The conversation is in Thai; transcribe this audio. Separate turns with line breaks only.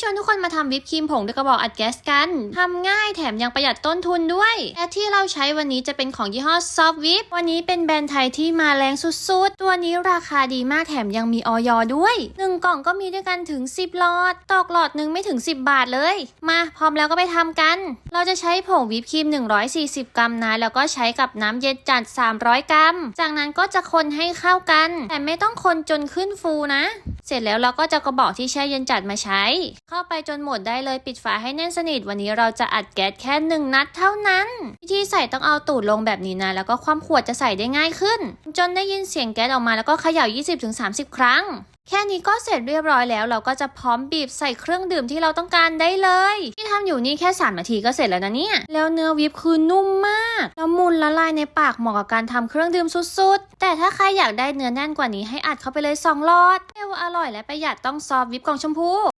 ชวนทุกคนมาทำวิปครีมผงด้วยกระบอกอัดแก๊สกันทำง่ายแถมยังประหยัดต้นทุนด้วย และที่เราใช้วันนี้จะเป็นของยี่ห้อ Soft Whip วันนี้เป็นแบรนด์ไทยที่มาแรงสุดๆ ตัวนี้ราคาดีมากแถมยังมีออยด้วย 1 กล่องก็มีด้วยกันถึง 10 หลอด ตอกหลอดหนึ่งไม่ถึง 10 บาทเลย มาพร้อมแล้วก็ไปทำกัน เราจะใช้ผงวิปครีม 140 กรัมนะ แล้วก็ใช้กับน้ำเย็นจัด 300 กรัม จากนั้นก็จะคนให้เข้ากัน แต่ไม่ต้องคนจนขึ้นฟูนะ เสร็จแล้วเราก็จะกระบอกที่แช่เย็นจัดมาใช้เข้าไปจนหมดได้เลยปิดฝาให้แน่นสนิท วันนี้เราจะอัดแก๊สแค่หนึ่งนัดเท่านั้น วิธีใส่ต้องเอาตูดลงแบบนี้นะ แล้วก็ความขวดจะใส่ได้ง่ายขึ้น จนได้ยินเสียงแก๊สออกมาแล้วก็เขย่า 20-30 ครั้ง แค่นี้ก็เสร็จเรียบร้อยแล้ว เราก็จะพร้อมบีบใส่เครื่องดื่มที่เราต้องการได้เลย ที่ทำอยู่นี่แค่ 3 นาทีก็เสร็จแล้วนะเนี่ย แล้วเนื้อวิปคือนุ่มมากแล้วมุนละลายในปากเหมาะกับการทำเครื่องดื่มสุดๆ แต่ถ้าใครอยากได้เนื้อแน่นกว่านี้ให้อัดเข้าไปเลย2หลอดเร็วอร่อยและประหยัดต้องซอฟวิปกล่องชมพู